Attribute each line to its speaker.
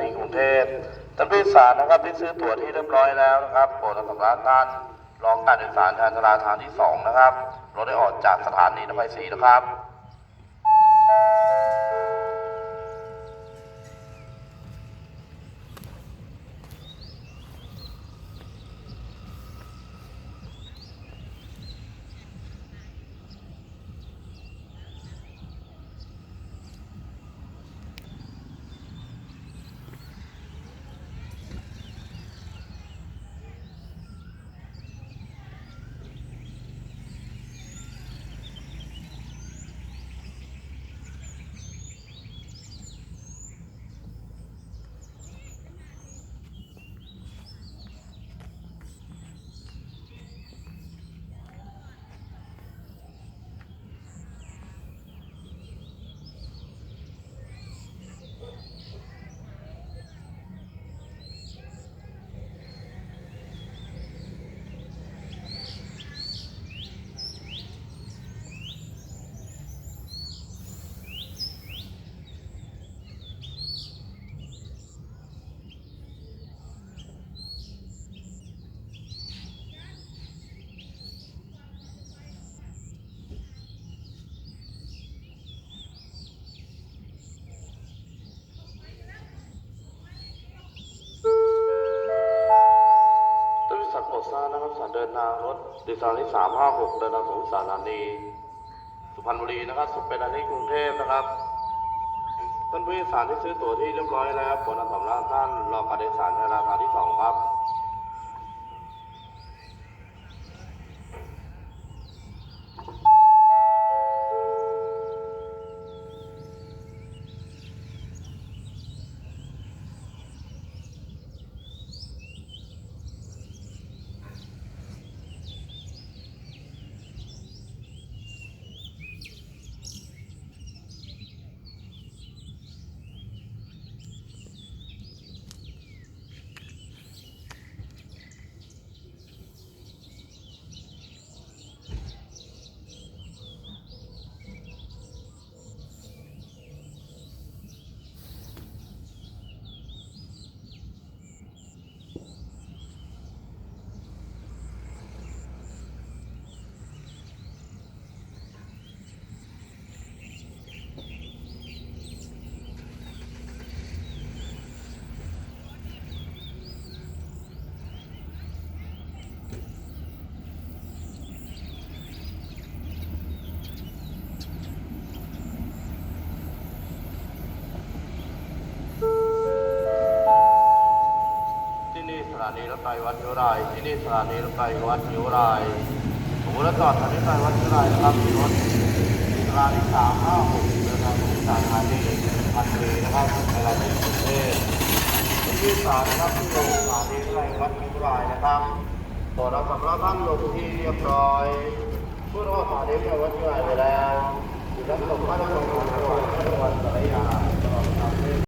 Speaker 1: นีกรุงเทพท่านผู้โดยสารนะครับที่ซื้อตั๋วที่เรียบร้อยแล้วนะครับโปรดสำรับท่านรองการโดยสารทางชราทางที่สองนะครับรถได้ออกจากสถานีรถไฟสีนะครับ ทางรถโดยสารที่สามห้าหกเดินทางสู่สถานี สุพรรณบุรีนะครับสุเป็นสถานีกรุงเทพนะครับ ท่านผู้โดยสารที่ซื้อตั๋วที่เรียบร้อยแล้วผลสำราญท่านรอการโดยสารในราคาที่สองครับ ที่ นี่สถานีรไฟวัดยุรายที่นี่สถานีรถไฟวัดยุรายผมรถจอดสถานีรถไฟวัดยุรายนะครับมีรถสถานีสามห้าหกเดินทางถึงสถานีพันตรีนะครับในรายในกรุงเทพที่สามนะครับที่ลงสถานีรถไฟวัดยุรายนะครับโปรดรับสำหรับท่านลงที่เรียบร้อยผู้รอดสถานีรถไฟวัดยุรายไปแล้วอยู่ด้านตรงบ้านตรงของจังหวัดสรจังหวัดกรุงเทพ